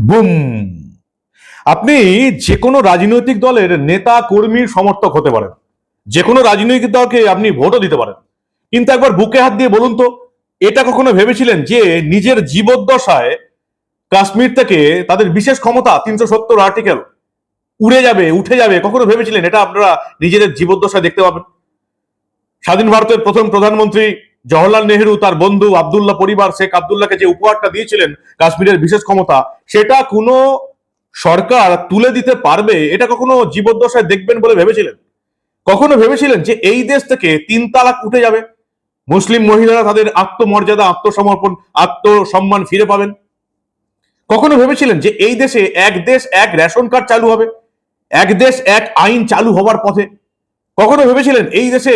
Broom. আপনি যে কোনো রাজনৈতিক দলের নেতা, কর্মীর সমর্থক হতে পারেন। যে কোনো রাজনৈতিক দলকে আপনি ভোটও দিতে পারেন। কিন্তু একবার বুকে হাত দিয়ে বলুন তো, এটা কখনো ভেবেছিলেন যে নিজের জীবদ্দশায় কাশ্মীর থেকে তাদের বিশেষ ক্ষমতা, তিনশো সত্তর আর্টিকেল উড়ে যাবে, উঠে যাবে, কখনো ভেবেছিলেন? এটা আপনারা নিজেদের জীবদ্দশায় দেখতে পাবেন। স্বাধীন ভারতের প্রথম প্রধানমন্ত্রী জওহরলাল নেহেরু, তার বন্ধু আবদুল্লাহ পরিবার শেখ আবদুল্লাহকে যে উপহারটা দিয়েছিলেন কাশ্মীরের বিশেষ ক্ষমতা, সেটা কোনো সরকার তুলে দিতে পারবে? এটা কখনো জীবদ্দশায় দেখবেন বলে ভেবেছিলেন? কখনো ভেবেছিলেন যে এই দেশ থেকে তিন তালাক উঠে যাবে? মুসলিম মহিলারা তাদের আত্মমর্যাদা, আত্মসমর্পণ, আত্মসম্মান ফিরে পাবেন? কখনো ভেবেছিলেন যে এই দেশে এক দেশ, এক রেশন কার্ড চালু হবে? এক দেশ, এক আইন চালু হবার পথে? কখনো ভেবেছিলেন এই দেশে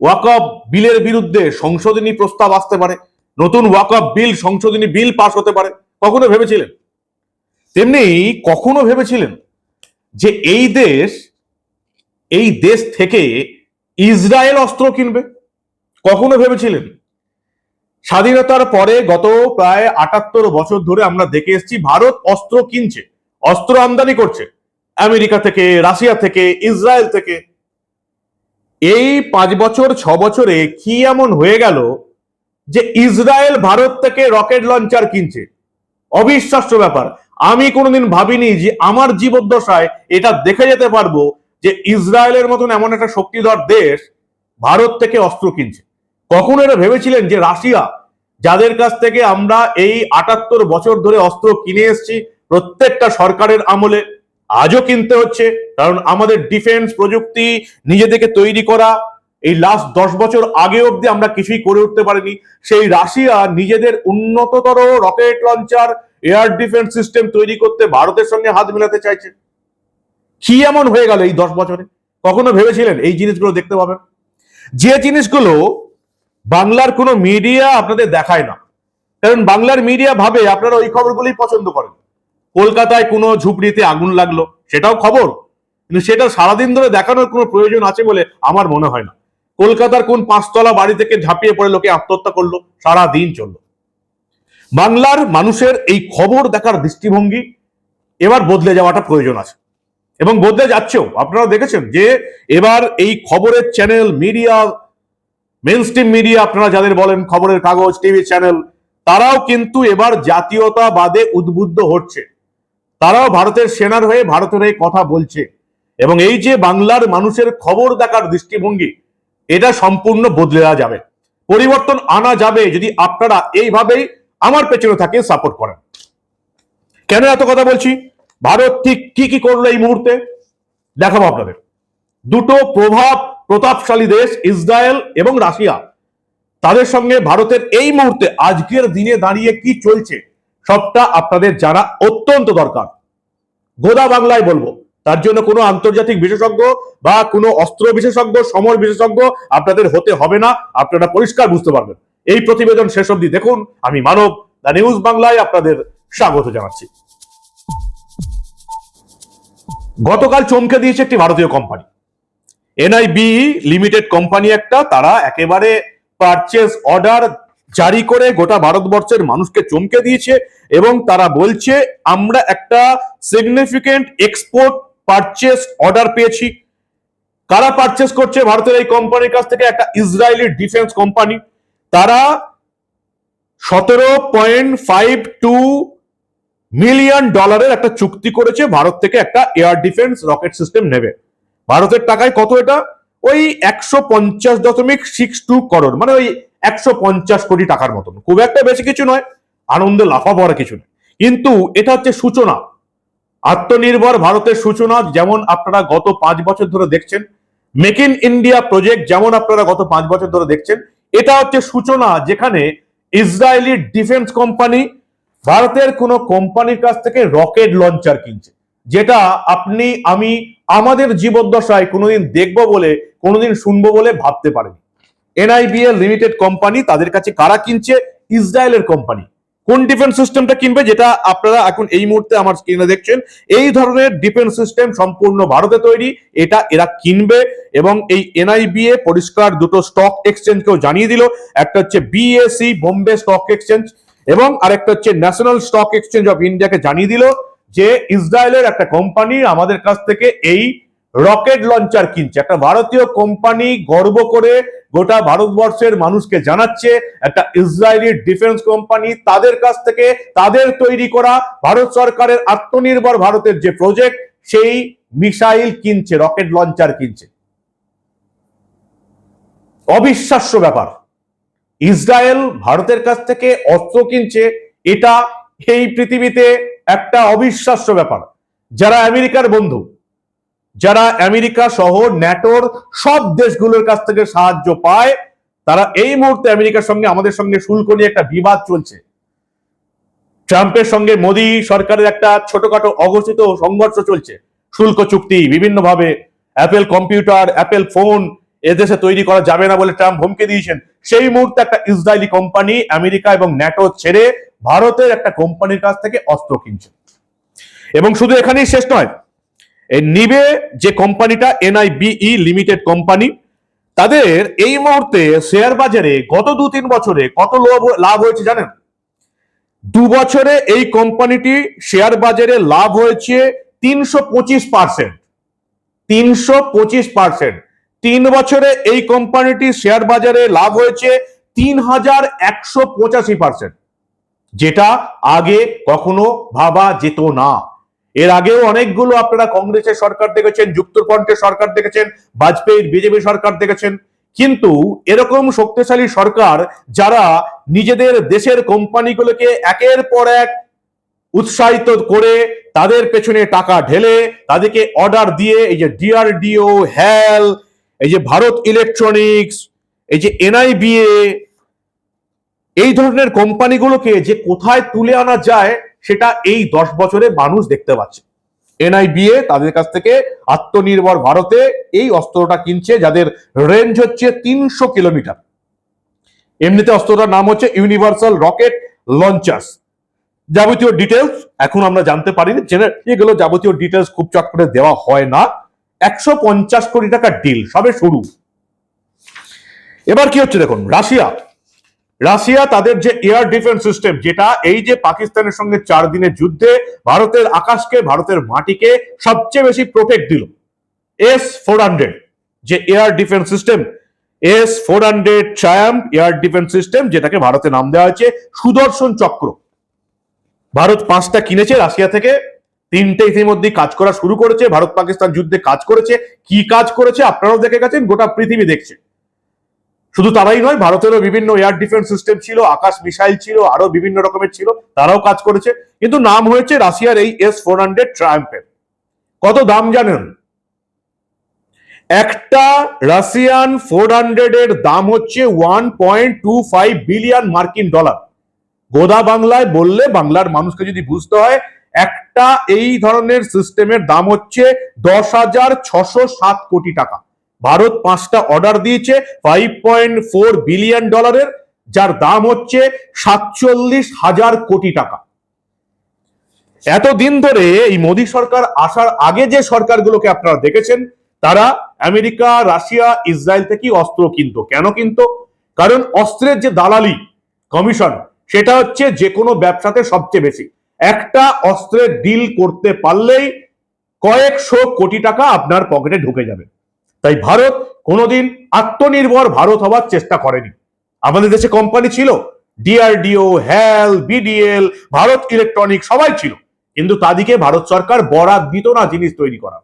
ওয়াকফ বিলের বিরুদ্ধে সংশোধনী প্রস্তাব আসতে পারে। নতুন ওয়াকফ বিল, সংশোধনী বিল পাস হতে পারে। কখনো ভেবেছিলেন? তেমনি কখনো ভেবেছিলেন যে এই দেশ এই দেশ থেকে ইসরায়েল অস্ত্র কিনবে? কখনো ভেবেছিলেন? স্বাধীনতার পরে গত প্রায় আটাত্তর বছর ধরে আমরা দেখে এসেছি, ভারত অস্ত্র কিনছে, অস্ত্র আমদানি করছে। আমেরিকা থেকে, রাশিয়া থেকে, ইসরায়েল থেকে এই পাঁচ বছর, ছ বছরে কি এমন হয়ে গেল যে ইসরায়েল ভারত থেকে রকেট লঞ্চার কিনছে? অবিশ্বাস্য ব্যাপার। আমি কোনোদিন ভাবিনি যে আমার জীবদ্দশায় এটা দেখে যেতে পারব যে ইসরায়েলের মতন এমন একটা শক্তিধর দেশ ভারত থেকে অস্ত্র কিনছে। কখনো এটা ভেবেছিলেন যে রাশিয়া, যাদের কাছ থেকে আমরা এই আটাত্তর বছর ধরে অস্ত্র কিনে এসেছি, প্রত্যেকটা সরকারের আমলে আজও কিনতে হচ্ছে, কারণ আমাদের ডিফেন্স প্রযুক্তি নিজেদেরকে তৈরি করা, এই লাস্ট দশ বছর আগে অব্দি আমরা কিছুই করে উঠতে পারিনি। সেই রাশিয়া নিজেদের উন্নততর rocket launcher air defence system তৈরি করতে ভারতের সঙ্গে হাত মেলাতে চাইছে। কি এমন হয়ে গেল এই দশ বছরে? কখনো ভেবেছিলেন এই জিনিসগুলো দেখতে পাবেন? যে জিনিসগুলো বাংলার কোনো মিডিয়া আপনাদের দেখায় না। কারণ বাংলার মিডিয়া ভাবে আপনারা ওই খবরগুলোই পছন্দ করেন। কলকাতায় কোনো ঝুপড়িতে আগুন লাগল, সেটাও খবর। কিন্তু সেটা সারাদিন ধরে দেখানোর কোনো প্রয়োজন আছে বলে আমার মনে হয় না। কলকাতার কোন পাঁচতলা বাড়ি থেকে ঝাঁপিয়ে পড়ে লোকে আত্মহত্যা করল সারা দিন চলল। বাংলার মানুষের এই খবর দেখার দৃষ্টিভঙ্গি এবার বদলে যাওয়াটা প্রয়োজন আছে। এবং বদলে যাচ্ছেও। আপনারা দেখেছেন যে এবার এই খবরের channel media mainstream media আপনারা যাদের বলেন খবরের কাগজ টিভি চ্যানেল তারাও কিন্তু এবার জাতীয়তাবাদে উদ্বুদ্ধ হচ্ছে। তারাও ভারতের সেনার হয়ে ভারতের হয়ে কথা বলছে। এবং এই যে বাংলার মানুষের খবর দেখার দৃষ্টিভঙ্গি, এটা সম্পূর্ণ বদলে দেওয়া যাবে। পরিবর্তন আনা যাবে যদি আপনারা এইভাবেই আমার পেছনে থাকে সাপোর্ট করেন। কেন এত কথা বলছি? ভারত ঠিক কি কি করল এই মুহূর্তে? দেখাবো আপনাদের। দুটো প্রভাব প্রতাপশালী দেশ, ইসরায়েল এবং রাশিয়া। তাদের সঙ্গে ভারতের এই মুহূর্তে আজকের দিনে দাঁড়িয়ে কি চলছে? সবটা আপনাদের জানা অত্যন্ত দরকার। গোদা বাংলায় বলব, তার জন্য কোনো আন্তর্জাতিক বিশেষজ্ঞ বা কোনো অস্ত্র বিশেষজ্ঞ, সমর বিশেষজ্ঞ আপনাদের হতে হবে না, আপনারা পরিষ্কার বুঝতে পারবেন। এই প্রতিবেদন শেষ অবধি দেখুন, আমি মানব, দ্য নিউজ বাংলায় আপনাদের স্বাগত জানাচ্ছি। গতকাল চমকে দিয়েছে একটি ভারতীয় কোম্পানি। এনআইবি লিমিটেড কোম্পানি একটা, তারা একেবারে পারচেস অর্ডার জারি করে গোটা ভারতবর্ষের মানুষকে চমকে দিয়েছে এবং তারা বলছে, আমরা একটা সিগনিফিকেন্ট এক্সপোর্ট পারচেস অর্ডার পেয়েছি। কারা পারচেস করছে? ভারতের এই কোম্পানির কাছ থেকে একটা ইসরায়েলি ডিফেন্স কোম্পানি তারা সতেরো পয়েন্ট ফাইভ টু মিলিয়ন ডলারের একটা চুক্তি করেছে, ভারত থেকে একটা এয়ার ডিফেন্স রকেট সিস্টেম নেবে। ভারতের টাকায় কত এটা? ওই একশো পঞ্চাশ দশমিক সিক্স টু করোড় মানে ওই একশো পঞ্চাশ কোটি টাকার মতন। খুব একটা বেশি কিছু নয়, আনন্দে লাফাবো আর কিছু নয়। কিন্তু এটা হচ্ছে সূচনা। আত্মনির্ভর ভারতের সূচনা যেমন আপনারা গত পাঁচ বছর ধরে দেখছেন, মেক ইন ইন্ডিয়া প্রজেক্ট যেমন আপনারা গত পাঁচ বছর ধরে দেখছেন, এটা হচ্ছে সূচনা যেখানে ইসরায়েলি ডিফেন্স কোম্পানি ভারতের কোন কোম্পানির কাছ থেকে রকেট লঞ্চার কিনছে, যেটা আপনি, আমি, আমাদের জীবদ্দশায় কোনোদিন দেখব বলে, কোনোদিন শুনব বলে ভাবতে পারেনি। এনআইবিএল লিমিটেড কোম্পানি তাদের কাছে কারা কিনছে? ইসরায়েলের কোম্পানি। কোন ডিফেন্স সিস্টেমটা কিনবে যেটা আপনারা এখন এই মুহূর্তে আমার স্ক্রিনে দেখছেন, এই ধরনের ডিফেন্স সিস্টেম সম্পূর্ণ ভারতে তৈরি, এটা এরা কিনবে এবং এই এনআইবিএ পরিষ্কার দুটো স্টক এক্সচেঞ্জকেও জানিয়ে দিল, একটা হচ্ছে বিএসি বোম্বে স্টক এক্সচেঞ্জ এবং আরেকটা হচ্ছে ন্যাশনাল স্টক এক্সচেঞ্জ অফ ইন্ডিয়াকে জানিয়ে দিল যে ইসরায়েলের একটা কোম্পানি আমাদের কাছ থেকে এই রকেট লঞ্চার কিনছে। একটা ভারতীয় কোম্পানি গর্ব করে গোটা ভারতবর্ষের মানুষকে জানাচ্ছে, একটা ইসরায়েলি ডিফেন্স কোম্পানি তাদের কাছ থেকে তাদের তৈরি করা ভারত সরকারের আত্মনির্ভর ভারতের যে প্রজেক্ট সেই মিসাইল কিনছে, রকেট লঞ্চার কিনছে। অবিশ্বাস্য ব্যাপার। ইসরায়েল ভারতের কাছ থেকে অস্ত্র কিনছে, এটা এই পৃথিবীতে একটা অবিশ্বাস্য ব্যাপার। যারা আমেরিকার বন্ধু যারা আমেরিকা সহ ন্যাটোর সব দেশগুলোর কাছ থেকে সাহায্য পায়, তারা এই মুহূর্তে আমেরিকার সঙ্গে আমাদের সঙ্গে শুল্ক নিয়ে একটা বিবাদ চলছে। ট্রাম্পের সঙ্গে মোদী সরকারের একটা ছোটখাটো অঘোষিত সংঘর্ষ চলছে। শুল্ক চুক্তি, বিভিন্নভাবে অ্যাপেল কম্পিউটার, অ্যাপেল ফোন এদেশে তৈরি করা যাবে না বলে ট্রাম্প হুমকি দিয়েছেন। সেই মুহূর্তে একটা ইসরায়েলি কোম্পানি আমেরিকা এবং ন্যাটো ছেড়ে ভারতের একটা কোম্পানির কাছ থেকে অস্ত্র কিনছে। এবং শুধু এখানেই শেষ নয় নিবে যে কোম্পানিটা এনআইবিই লিমিটেড কোম্পানি, তাদের এই মুহূর্তে শেয়ার বাজারে গত দু তিন বছরে কত লাভ হয়েছে জানেন? দু বছরে এই কোম্পানিটি শেয়ার বাজারে লাভ হয়েছে তিনশো পঁচিশ পার্সেন্ট। তিনশো পঁচিশ পার্সেন্ট। তিন বছরে এই কোম্পানিটি শেয়ার বাজারে লাভ হয়েছে তিন হাজার একশো পঁচাশি পার্সেন্ট। যেটা আগে কখনো ভাবা যেত না। এর আগেও অনেকগুলো আপনারা কংগ্রেসের সরকার দেখেছেন, যুক্তফ্রন্টের সরকার দেখেছেন, বাজপেয়ীর বিজেপি সরকার দেখেছেন। কিন্তু এরকম শক্তিশালী সরকার যারা নিজেদের দেশের কোম্পানিগুলোকে একের পর এক উৎসাহিত করে তাদের পেছনে টাকা ঢেলে, তাদেরকে অর্ডার দিয়ে এই যে ডিআরডিও, হ্যাল, এই যে ভারত ইলেকট্রনিক্স, এই যে এনআইবিএ, এই ধরনের কোম্পানিগুলোকে যে কোথায় তুলে আনা যায় সেটা এই দশ বছরে মানুষ দেখতে পাচ্ছে। এনআইবিএ তাদের কাছ থেকে আত্মনির্ভর ভারতে এই অস্ত্রটা কিনছে, যাদের রেঞ্জ হচ্ছে তিনশো কিলোমিটার। এমনিতে অস্ত্রটার নাম হচ্ছে ইউনিভার্সাল রকেট লঞ্চার্স যাবতীয় ডিটেলস এখন আমরা জানতে পারিনি। জেনে এগুলো যাবতীয় ডিটেলস খুব চট করে দেওয়া হয় না। একশো পঞ্চাশ কোটি টাকার ডিল সবে শুরু। এবার কি হচ্ছে দেখুন, রাশিয়া। রাশিয়া তাদের যে এয়ার ডিফেন্স সিস্টেম, যেটা এই যে পাকিস্তানের সঙ্গে চার দিনের যুদ্ধে ভারতের আকাশকে, ভারতের মাটিকে সবচেয়ে বেশি প্রোটেক্ট দিল। এস ফোর হান্ড্রেড যে air defence system. S four hundred Triumf air defence system, যেটাকে ভারতে নাম দেওয়া হয়েছে সুদর্শন চক্র। ভারত পাঁচটা কিনেছে রাশিয়া থেকে, তিনটে ইতিমধ্যেই কাজ করা শুরু করেছে ভারত পাকিস্তান যুদ্ধে কাজ করেছে। কি কাজ করেছে আপনারাও দেখে গেছেন, গোটা পৃথিবী দেখছে। শুধু তারাই নয়, ভারতেরও বিভিন্ন এয়ার ডিফেন্স সিস্টেম ছিল, আকাশ মিসাইল ছিল, আরও বিভিন্ন রকমের ছিল, তারাও কাজ করেছে। কিন্তু নাম হয়েছে রাশিয়ার এই এস ফোর হান্ড্রেড ট্রায়াম্পের কত দাম জানেন? একটা রাশিয়ান ফোর হান্ড্রেড এর দাম হচ্ছে one point two five billion মার্কিন ডলার। গোদা বাংলায় বললে বাংলার মানুষকে যদি বুঝতে হয়, একটা এই ধরনের সিস্টেমের দাম হচ্ছে দশ হাজার ছশো সাত কোটি টাকা। ভারত পাঁচটা অর্ডার দিয়েছে ফাইভ পয়েন্ট ফোর বিলিয়ন ডলারের যার দাম হচ্ছে সাতচল্লিশ হাজার কোটি টাকা। এতদিন ধরে এই মোদী সরকার আসার আগে যে সরকারগুলোকে আপনারা দেখেছেন, তারা আমেরিকা, রাশিয়া, ইসরায়েল থেকে অস্ত্র কিনতো। কেন কিনতো? কারণ অস্ত্রের যে দালালি কমিশন, সেটা হচ্ছে যে কোনো ব্যবসাতে সবচেয়ে বেশি। একটা অস্ত্রের ডিল করতে পারলেই কয়েকশো কোটি টাকা আপনার পকেটে ঢুকে যাবে। তাই ভারত কোনোদিন আত্মনির্ভর ভারত হওয়ার চেষ্টা করেনি। আমাদের দেশে কোম্পানি ছিল DRDO HAL BDL Bharat electronic সবাই ছিল। কিন্তু তাদিকে ভারত সরকার বরাদ দিত না জিনিস তৈরি করা।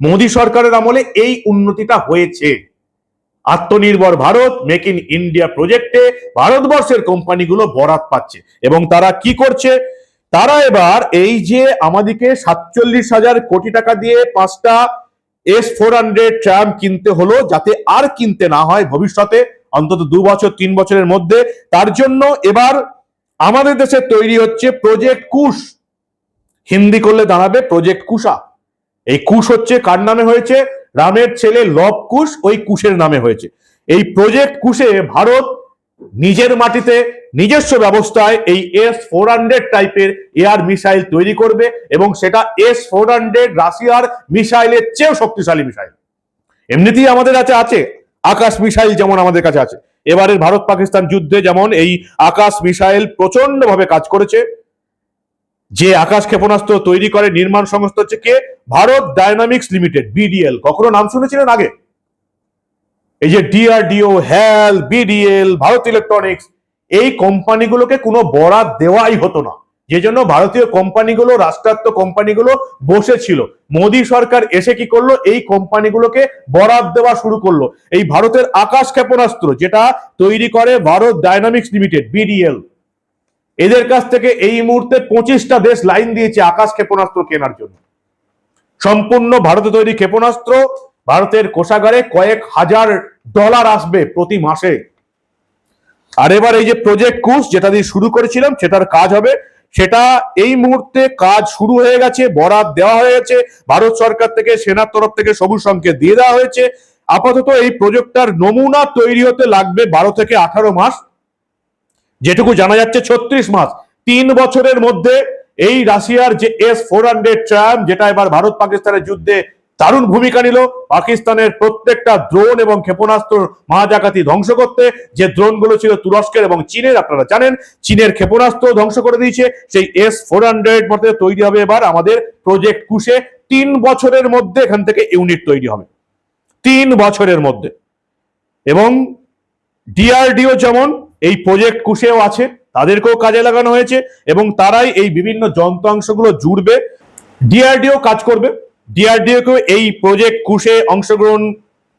মোদী সরকারের আমলে এই উন্নতিটা হয়েছে। আত্মনির্ভর ভারত মেক ইন ইন্ডিয়া প্রজেক্টে ভারতবর্ষের কোম্পানিগুলো বরাত পাচ্ছে। এবং তারা কি করছে? তারা এবার এই যে আমাদেরকে সাতচল্লিশ হাজার কোটি টাকা দিয়ে পাঁচটা এস ফোর হান্ড্রেড ট্রাম কিনতে হলো যাতে আর কিনতে না হয় ভবিষ্যতে, অন্তত দু বছর, তিন বছরের মধ্যে। তার জন্য এবার আমাদের দেশে তৈরি হচ্ছে প্রজেক্ট কুশ হিন্দি করলে দাঁড়াবে প্রজেক্ট কুশা এই কুশ হচ্ছে কার নামে হয়েছে? রামের ছেলে লব কুশ ওই কুশের নামে হয়েছে। এই প্রজেক্ট কুশে ভারত নিজের মাটিতে নিজস্ব ব্যবস্থায় এই এস ফোর হান্ড্রেড টাইপের এয়ার মিসাইল তৈরি করবে এবং সেটা এস ফোর হান্ড্রেড রাশিয়ার মিসাইলের চেয়েও শক্তিশালী মিসাইল এমনিতেই আমাদের কাছে আছে, আকাশ মিসাইল যেমন আমাদের কাছে আছে। এবারের ভারত পাকিস্তান যুদ্ধে যেমন এই আকাশ মিসাইল প্রচণ্ড ভাবে কাজ করেছে। যে আকাশ ক্ষেপণাস্ত্র তৈরি করে নির্মাণ সংস্থা হচ্ছে কে? ভারত ডায়নামিক্স লিমিটেড বিডিএল কখনো নাম শুনেছিলেন আগে? এই যে DRDO HAL BDL Bharat electronics এই কোম্পানিগুলোকে কোনো বরাদ দেওয়াই হতো না। যে জন্য ভারতীয় কোম্পানিগুলো, রাষ্ট্রায়ত্ত কোম্পানিগুলো বসেছিল। মোদী সরকার এসে কি করল? এই কোম্পানিগুলোকে বরাদ দেওয়া শুরু করল। এই ভারতের আকাশ ক্ষেপণাস্ত্র যেটা তৈরি করে ভারত ডায়নামিক্স লিমিটেড বিডিএল এদের কাছ থেকে এই মুহূর্তে পঁচিশটা দেশ লাইন দিয়েছে আকাশ ক্ষেপণাস্ত্র কেনার জন্য। সম্পূর্ণ ভারতে তৈরি ক্ষেপণাস্ত্র ভারতের কোষাগারে কয়েক হাজার ডলার আসবে প্রতি মাসে। আর এবার এই যে প্রজেক্ট কুশ যেটা দিয়ে শুরু করেছিলাম, সেটার কাজ হবে। সেটা এই মুহূর্তে কাজ শুরু হয়ে গেছে বরাদ দেওয়া হয়েছে ভারত সরকার থেকে, সেনার তরফ থেকে সবুজ সংকেত দিয়ে দেওয়া হয়েছে। আপাতত এই প্রজেক্টটার নমুনা তৈরি হতে লাগবে বারো থেকে আঠারো মাস। যেটুকু জানা যাচ্ছে, ছত্রিশ মাস। তিন বছরের মধ্যে এই রাশিয়ার যে এস ফোর হান্ড্রেড ট্রাম যেটা এবার ভারত পাকিস্তানের যুদ্ধে দারুণ ভূমিকা নিল পাকিস্তানের প্রত্যেকটা ড্রোন এবং ক্ষেপণাস্ত্র মহাজাকাতি ধ্বংস করতে। যে ড্রোনগুলো ছিল তুরস্কের এবং চীনের, আপনারা জানেন, চীনের ক্ষেপণাস্ত্র ধ্বংস করে দিয়েছে। সেই এস ফোর হান্ড্রেড মধ্যে তৈরি হবে এবার আমাদের প্রজেক্ট কুশে। তিন বছরের মধ্যে এখান থেকে ইউনিট তৈরি হবে। তিন বছরের মধ্যে। এবং ডিআরডিও যেমন এই প্রজেক্ট কুশেও আছে, তাদেরকেও কাজে লাগানো হয়েছে এবং তারাই এই বিভিন্ন যন্ত্রাংশগুলো জুড়বে। ডিআরডিও কাজ করবে। ডিআরডিও কেও এই প্রজেক্ট কুশে অংশগ্রহণ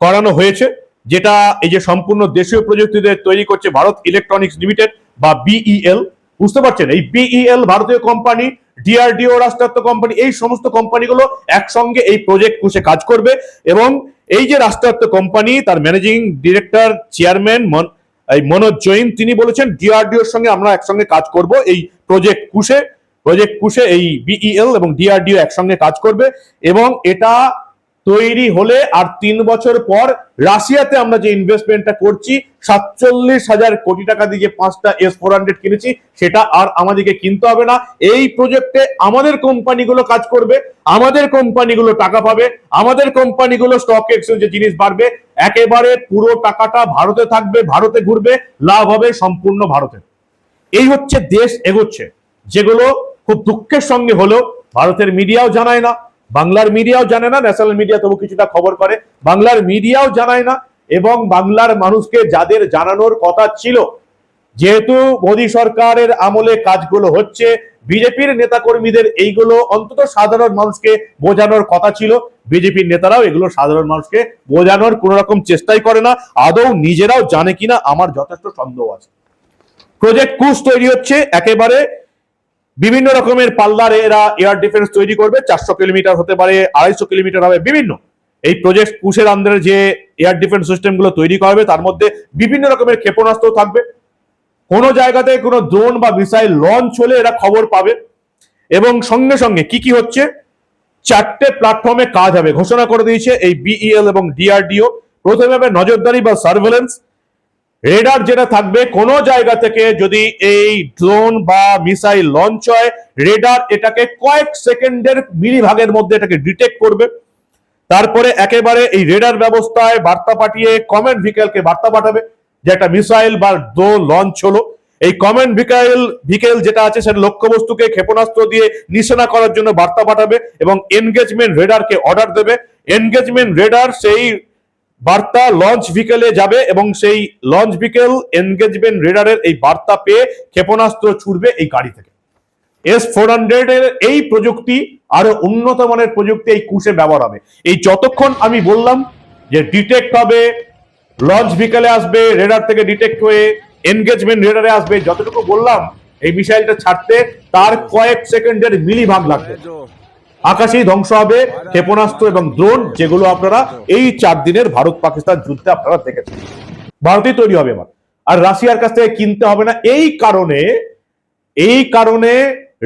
করানো হয়েছে, যেটা এই যে সম্পূর্ণ দেশীয় প্রযুক্তিতে তৈরি করছে ভারত ইলেকট্রনিক্স লিমিটেড বা বিইএল বুঝতে পারছেন? এই বিইএল ভারতীয় কোম্পানি ডিআরডিও রাষ্ট্রায়ত্ত কোম্পানি এই সমস্ত কোম্পানিগুলো একসঙ্গে এই প্রজেক্ট কুশে কাজ করবে এবং এই যে রাষ্ট্রায়ত্ত কোম্পানি তার ম্যানেজিং ডিরেক্টর চেয়ারম্যান এই মনোজ জৈন, তিনি বলেছেন ডিআরডিওর সঙ্গে আমরা একসঙ্গে কাজ করব এই প্রজেক্ট কুশে প্রজেক্ট কুশে এই বিইএল এবং ডিআরডিও একসঙ্গে কাজ করবে এবং এটা তৈরি হলে আর তিন বছর পর রাশিয়াতে আমরা যে ইনভেস্টমেন্টটা করছি, সাতচল্লিশ হাজার কোটি টাকা দিয়ে যে পাঁচটা এস ফোর হান্ড্রেড কিনেছি, সেটা আর আমাদেরকে কিনতে হবে না। এই প্রজেক্টে আমাদের কোম্পানিগুলো কাজ করবে, আমাদের কোম্পানিগুলো টাকা পাবে, আমাদের কোম্পানিগুলো স্টক এক্সচেঞ্জে জিনিস বাড়বে, একেবারে পুরো টাকাটা ভারতে থাকবে, ভারতে ঘুরবে, লাভ হবে সম্পূর্ণ ভারতে। এই হচ্ছে দেশ এগোচ্ছে, যেগুলো খুব দুঃখের সঙ্গে হলেও ভারতের মিডিয়াও জানায় না, বাংলার মিডিয়াও জানে না ন্যাশনাল মিডিয়া তবু কিছুটা খবর করে, বাংলার মিডিয়াও জানায় না এবং বাংলার মানুষকে যাদের জানানোর কথা ছিল, যেহেতু মোদী সরকারের আমলে কাজগুলো হচ্ছে, বিজেপির নেতাকর্মীদের এইগুলো অন্তত সাধারণ মানুষকে বোঝানোর কথা ছিল, বিজেপির নেতারাও এগুলো সাধারণ মানুষকে বোঝানোর কোন রকম চেষ্টাই করে না, আদৌ নিজেরাও জানে কিনা আমার যথেষ্ট সন্দেহ আছে। প্রজেক্ট কুস তৈরি হচ্ছে, একেবারে বিভিন্ন রকমের পাল্লার এরা এয়ার ডিফেন্স তৈরি করবে। চারশো কিলোমিটার হতে পারে, আড়াইশো কিলোমিটার হবে, বিভিন্ন। এই প্রজেক্ট কুশের আন্ডারে যে এয়ার ডিফেন্স সিস্টেমগুলো তৈরি করা হবে, তার মধ্যে বিভিন্ন রকমের ক্ষেপণাস্ত্র থাকবে। কোনো জায়গাতে কোনো ড্রোন বা মিসাইল লঞ্চ হলে এরা খবর পাবে। এবং সঙ্গে সঙ্গে কি কি হচ্ছে? চারটে প্ল্যাটফর্মে কাজ হবে। ঘোষণা করে দিয়েছে এই বিইএল এবং ডিআরডিও প্রথমে হবে নজরদারি বা সার্ভেলেন্স রেডার যেটা থাকবে কোন জায়গা থেকে যদি এই ড্রোন বা মিসাইল লঞ্চ হয়, রেডার এটাকে কয়েক সেকেন্ডের মিলি ভাগের মধ্যে এটাকে ডিটেক্ট করবে। তারপরে একেবারে এই রেডার ব্যবস্থায় বার্তা পাঠিয়ে কমেন্ট ভিকেলকে বার্তা পাঠাবে যে একটা মিসাইল বা ড্রোন লঞ্চ হলো। এই কমেন্ট ভিকেল ভিকেল যেটা আছে, সেটা লক্ষ্যবস্তুকে ক্ষেপণাস্ত্র দিয়ে নিশানা করার জন্য বার্তা পাঠাবে এবং এনগেজমেন্ট রেডারকে অর্ডার দেবে। এনগেজমেন্ট রেডার সেই বার্তা লঞ্চ ভিকেলে যাবে এবং সেই লঞ্চ ভিকেল এনগেজমেন্ট রেডারের এই বার্তা পেয়ে ক্ষেপণাস্ত্র ছুটবে এই গাড়ি থেকে। এস ফোর হান্ড্রেড এর এই প্রযুক্তি আরও উন্নত মানের প্রযুক্তি এই কুশে ব্যবহার হবে। এই যতক্ষণ আমি বললাম যে ডিটেক্ট হবে, লঞ্চ ভিকেলে আসবে, রেডার থেকে ডিটেক্ট হয়ে এনগেজমেন্ট রেডারে আসবে, যতটুকু বললাম, এই মিসাইলটা ছাড়তে তার কয়েক সেকেন্ডের মিলি ভাগ লাগবে আকাশেই ধ্বংস হবে, ক্ষেপণাস্ত্র এবং ড্রোন যেগুলো আপনারা এই চার দিনের ভারত পাকিস্তান যুদ্ধে আপনারা দেখেছেন। ভারতেই তৈরি হবে এবার। আর রাশিয়ার কাছ থেকে কিনতে হবে না। এই কারণে এই কারণে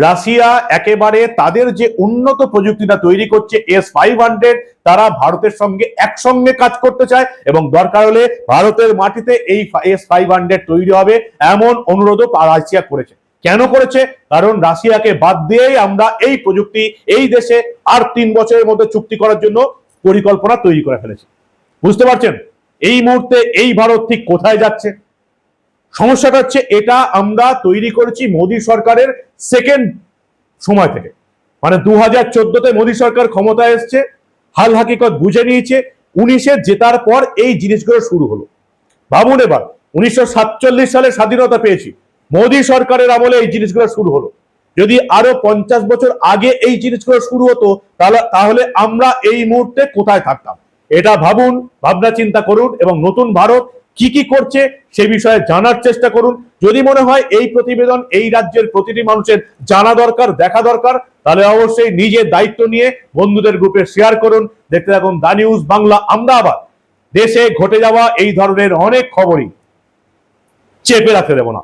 রাশিয়া একেবারে তাদের যে উন্নত প্রযুক্তিটা তৈরি করছে, এস ফাইভ হান্ড্রেড, তারা ভারতের সঙ্গে একসঙ্গে কাজ করতে চায় এবং দরকার হলে ভারতের মাটিতে এই এস ফাইভ হান্ড্রেড তৈরি হবে, এমন অনুরোধও রাশিয়া করেছে। কেন করেছে? কারণ রাশিয়াকে বাদ দিয়েই আমরা এই প্রযুক্তি, এই দেশে আর তিন বছরের মধ্যে চুক্তি করার জন্য পরিকল্পনা তৈরি করে ফেলেছে। বুঝতে পারছেন? এই মুহূর্তে এই ভারত ঠিক কোথায় যাচ্ছে? সমস্যাটা হচ্ছে এটা আমরা তৈরি করেছি মোদী সরকারের সেকেন্ড সময় থেকে। মানে দু হাজার চোদ্দতে মোদী সরকার ক্ষমতায় এসছে, হাল হাকিকত বুঝে নিয়েছে, উনিশে জেতার পর এই জিনিসগুলো শুরু হলো। ভাবুন এবার, উনিশশো সাতচল্লিশ সালে স্বাধীনতা পেয়েছি। মোদী সরকারের আমলে এই জিনিসগুলো শুরু হলো। যদি আরও পঞ্চাশ বছর আগে এই জিনিসগুলো শুরু হতো, তাহলে তাহলে আমরা এই মুহূর্তে কোথায় থাকতাম? এটা ভাবুন, ভাবনা চিন্তা করুন এবং নতুন ভারত কি কি করছে সে বিষয়ে জানার চেষ্টা করুন। যদি মনে হয় এই প্রতিবেদন এই রাজ্যের প্রতিটি মানুষের জানা দরকার, দেখা দরকার, তাহলে অবশ্যই নিজের দায়িত্ব নিয়ে বন্ধুদের গ্রুপে শেয়ার করুন। দেখতে থাকুন দা নিউজ বাংলা, আমরা আবার দেশে ঘটে যাওয়া এই ধরনের অনেক খবরই চেপে রাখতে দেব না।